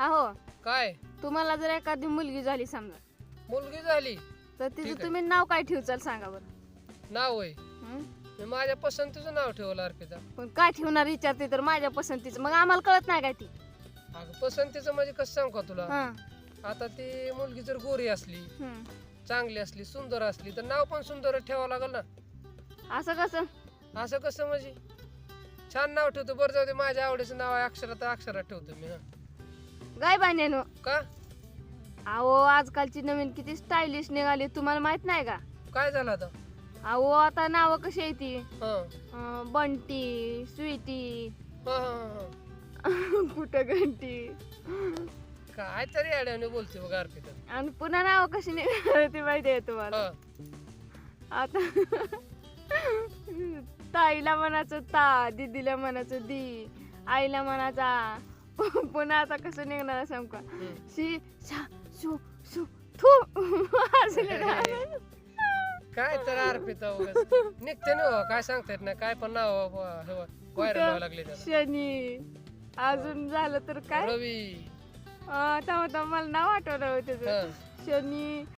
अहो काय? तुम्हाला जर एखादी मुलगी झाली समजा मुलगी झाली? तर ठीक तिचं आहे. तुम्ही नाव काय ठेवचाल सांगा बरं. नाव आहे हं? मी माझ्या पसंतीचं नाव ठेवलं अर्पिता. पण काय ठेवणार विचारते तर माझ्या पसंतीचं. मग आम्हाला कळत नाही काय ती. अगं पसंतीचं म्हणजे कसं सांगू का तुला? हं, आता ती मुलगी जर गोरी असली हं. चांगली असली सुंदर असली तर नाव पण सुंदर ठेवावं लागेल ना? असं कसं? असं कसं म्हणजे? छान नाव ठेवतो. बरं जाऊ दे माझ्या आवडीचं नाव आहे अक्षरात अक्षरात ठेवतो मी हं. गाय बांधेनो. का? अहो आजकालची नवीन किती स्टायलिश निघाली तुम्हाला माहीत नाही का? काय झालं आता? अहो आता नावं कशी आहे ती? हं. अं, बंटी स्वीटी. हं, हं, हं. कुठं घंटी? काय तरी अड्याने बोलते बघ अर्पिता. आणि पुन्हा नाव कशी निघाली ती माहिती आहे तुम्हाला? हं. आता ताईला म्हणायचं ता दीदीला म्हणायचं दी आईला म्हणायचा पुन्हा आता कसं निघणार सांगू का. शी शा शू शू थू. असं. काय तर अर्पिता. निघते ना हो, काय सांगता येत नाही. काय पण नाव व्हायरल लागले त्याला. शनी. अजून झालं तर काय? रवी. थांबा, मला नाव आठवलं होतं त्याचं. शनी.